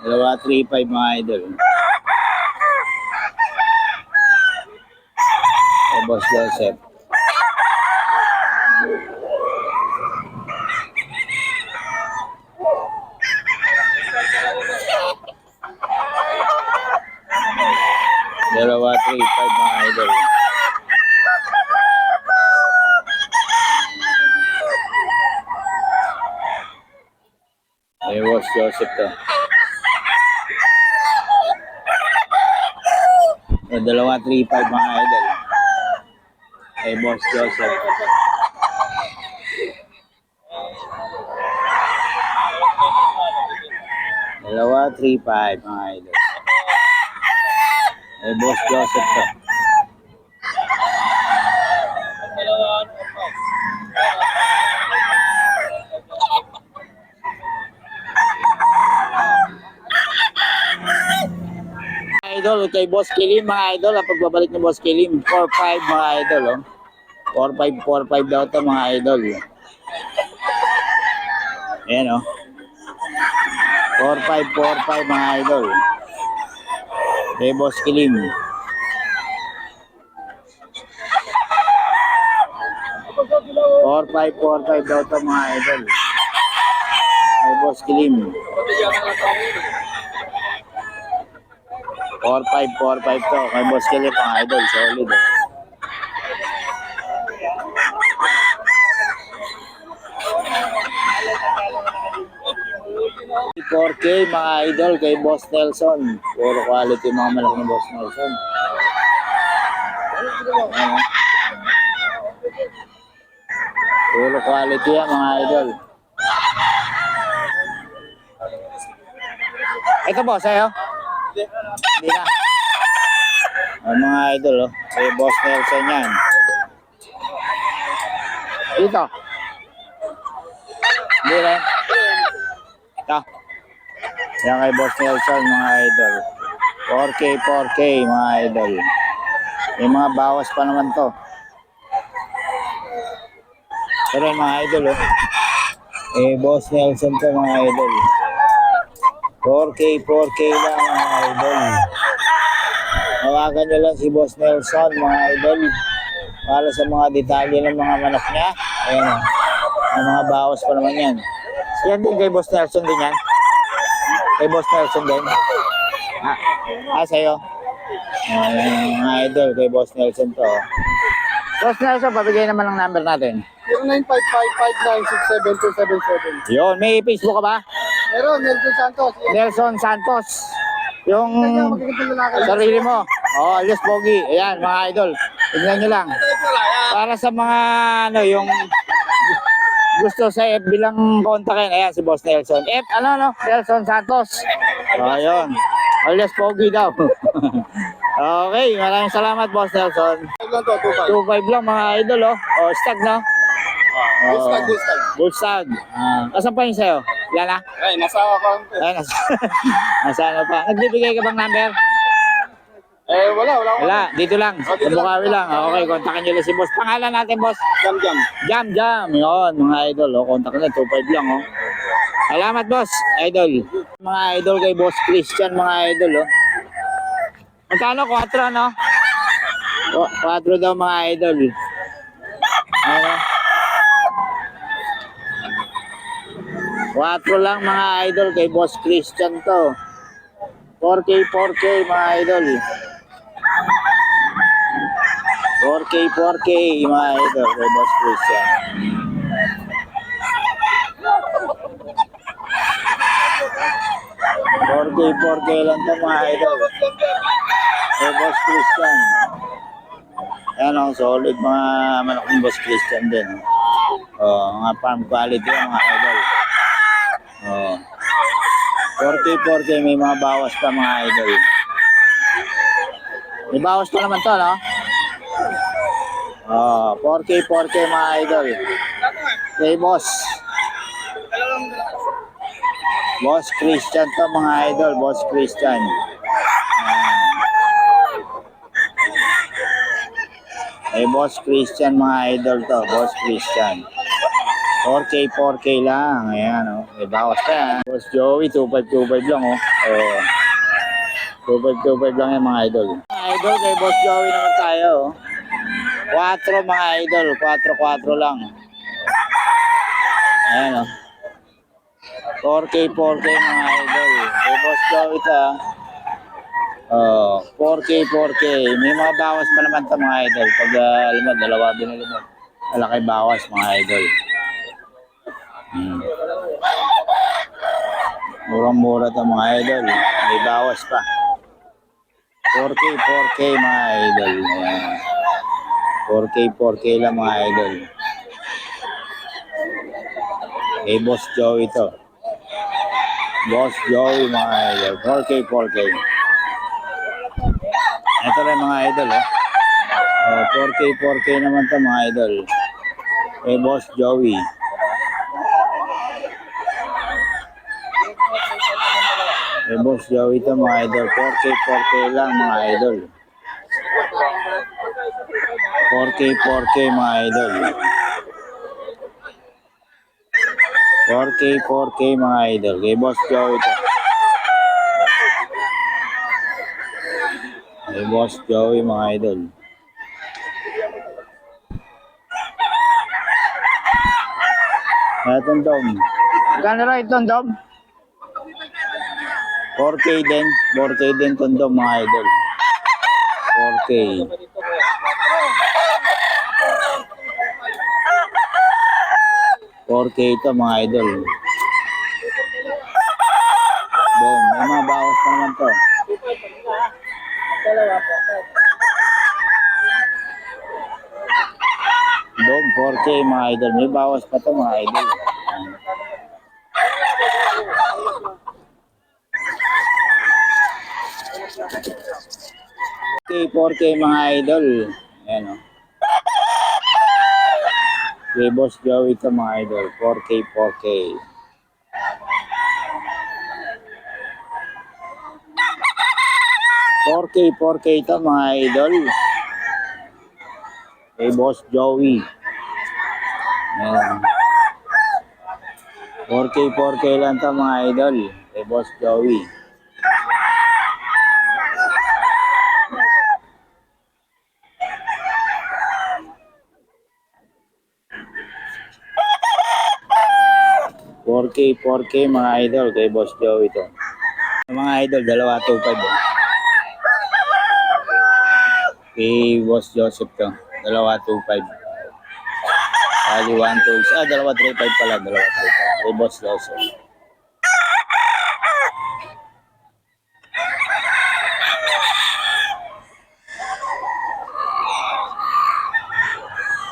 Dalawa, 3-5 mga idol. Eh, Boss Joseph. Dalawa, 3-5 mga idol. Eh, Boss Joseph to. Eh, dalawa, 3-5 mga idol. Eh, Boss Joseph. Dalawa, 3-5 mga idol. Eh, Boss Joseph to. Idol kay Boss Kilim mga idol ang pagbabalik ni Boss Kilim 4-5 mga idol oh. 4-5 4-5 daw to mga idol ayan oh 4-5 4-5 mga idol kay Boss Kilim Four five, four five daw to mga idol. Kay Boss Kilim. 4-5, 4-5 to. Kay Boss Kelly, pang idol. Solid. Eh. K mga idol kay Boss Nelson. Puro quality mga malaki ni Boss Nelson. Ayan, oh. Puro quality yan mga idol. Ito boss, sa'yo? Hindi. Ang mga idol, oh. Si Boss Nelson yan. Dito. Hindi rin. Ito. Yan kay Boss Nelson, mga idol. 4K, 4K, mga idol. May mga bawas pa naman to. Pero mga idol, oh. Eh, Boss Nelson to, mga idol. 4K, 4K lang mga idol. Tawagan nyo lang si Boss Nelson mga idol. Para sa mga detalye ng mga manok niya. Ayan o. Ang mga bawas pa naman yan. Yan din kay Boss Nelson din yan. Kay Boss Nelson din. Ah, ah sa'yo. Ayan, mga idol kay Boss Nelson to. oh. Boss Nelson, pabigay naman ang number natin. 0955596777. Yun, may Facebook ka ba? Meron, Nelson Santos. Nelson Santos. Yung sarili mo. Oh, alias Pogi. Ayan, mga idol. Tignan nyo lang. Para sa mga, ano, yung gusto sa FB lang kontakin. Ayan, si Boss Nelson. F, ano, no? Nelson Santos. Oh, ayun. Alias Pogi daw. okay, maraming salamat, Boss Nelson. Tag lang to, 25. 2.5 lang, mga idol, oh. Oh, stag, no? Full stag, full stag. Bullstag. Ah, asan pa yun sa'yo? Wala na? Ay, nasa account. Ay, nasa, nasa ano pa. Nagbibigay ka bang number? Eh, wala, wala. Wala, dito lang. Sa Bukawi lang. Okay, kontakin nyo lang si boss. Pangalan natin, boss. Jam, jam. Jam, jam. Yun, mga idol. Oh, kontak na, 2.5 lang. Oh. Salamat, boss. Idol. Mga idol kay boss Christian, mga idol. Oh. Magkano? 4, no? 4 daw, mga idol. Ano? 4 lang mga idol kay Boss Christian to. 4K, 4K mga idol. 4K, 4K mga idol kay Boss Christian. K, 4K lang to mga idol. Kay Boss Christian. Ayan ang solid mga manok Boss Christian din. Oh, mga farm quality mga idol. Oh. 4K, 4K, may mga bawas pa mga idol. May bawas pa naman to, no? Oh, 4K, 4K mga idol. Kay boss. Boss Christian to mga idol, Boss Christian. Eh, Boss Christian mga idol to, Boss Christian. 4K, 4K lang. Ayan, oh. May bawas pa yan. Boss Joey, 2525 lang, oh. Oo. 2.5, 2.5 lang yan mga idol. Mga idol, kay Boss Joey naman tayo. oh. 4 mga idol, 4-4 lang. Ayan o. 4K, 4K mga idol. Kay Boss Joey ah. Oh, 4K, 4K. May mga bawas pa naman ito mga idol. Pag uh, alam mo, dalawa binili mo. Malaki bawas mga idol. Murang-mura ito mga idol. May bawas pa. 4K, 4K mga idol. Ayan. 4K, 4K lang mga idol. Eh, Boss Joey ito. Boss Joey mga idol. 4K, 4K. Ito rin mga idol. Oh, 4K, 4K naman to mga idol. Eh, Boss Joey. Eh, Boss Joey ito mga idol. 4K, 4K lang mga idol. 4K, 4K mga idol. 4K, 4K mga idol. Kay Boss Joey ito. Kay Boss Joey mga idol. Itong dom. Magkano rin itong dom? 4K din. 4K din itong dom mga idol. 4K. Four K ito mga idol. Boom. May mga bawas pa naman to. Boom. 4K mga idol. May bawas pa to mga idol. K, 4K mga idol. Ayan o. Kay Boss Joey ito mga idol. 4K, 4K. Four K, 4K ito mga idol. Kay Boss Joey. Ayan. 4K, 4K lang ito mga idol. Kay Boss Joey. Four K, 4K mga idol kay Boss Joey ito. Mga idol, dalawa 2.5 eh. Kay Boss Joseph to. Dalawa 2.5. Bali 1, 2, ah, dalawa 3.5 pala, dalawa 3.5. Kay Boss Joseph.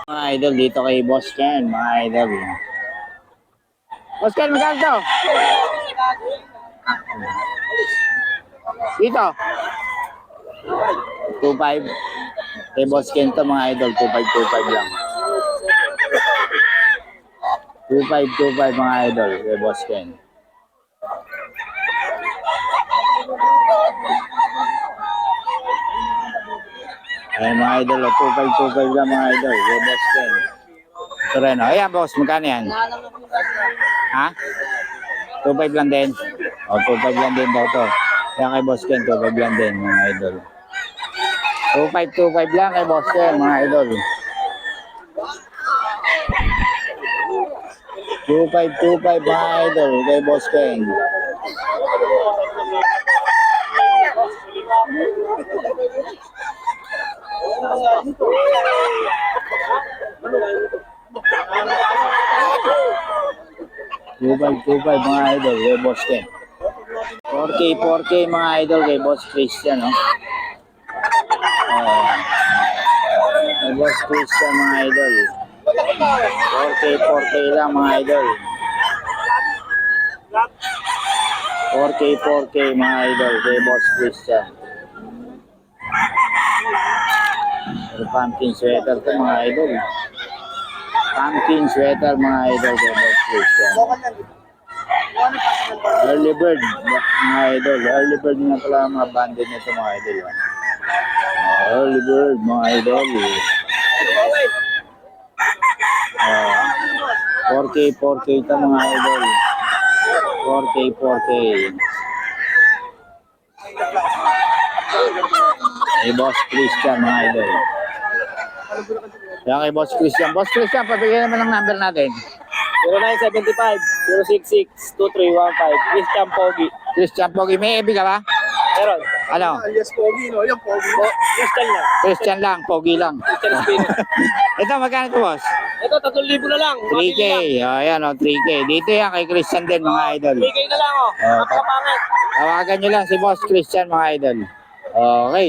Mga idol, dito kay Boss Ken, mga idol. Boss Ken, magkano to? Dito. 2.5. Kay Boss Ken to mga idol, 2.5, 2.5 lang. 2.5, 2.5 mga idol, kay Boss Ken. Ay mga idol, oh, 2.5, 2.5 lang mga idol, kay Boss Ken. Toreno. Ayan, boss. Magkano yan? Ha? 2.5 lang din. O, 2.5 lang din daw to. Ayan kay boss Ken, 2.5 lang din, mga idol. 2.5, 2.5 lang kay boss Ken, mga idol. 2.5, 2.5, mga idol, kay boss Ken. Thank you. 2525 mga idol kay Boss Ken. 4K, 4K mga idol kay Boss Christian. No? Uh, kay Boss Christian mga idol. 4K, 4K lang mga idol. 4K, 4K mga idol kay Boss Christian. Pumpkin sweater to mga idol. Pumpkin sweater mga idol kay Boss Christian. Early bird, mga idol. Early bird na pala ang mga bandit nito mga idol. Early bird, mga idol. Uh, 4K, 4K ito mga idol. 4K, 4K. Hey, Boss Christian, mga idol. Yan kay Boss Christian. Boss Christian, pabigyan naman ng number natin. 0975-06-2315. Christian Pogi. Christian Pogi, may EB ka ba? Meron. Ano? Yes, Pogi, no? Yan, Pogi. Po, Christian lang. Christian lang, Pogi lang. Christian. Ito, magkano ito, boss? Ito, 3,000 na lang. 3K. O, ayan, o, 3K. Dito yan kay Christian din, mga idol. 3K na lang, oh. Ah, Napakapangit. Tawagan nyo lang si Boss Christian, mga idol. Okay.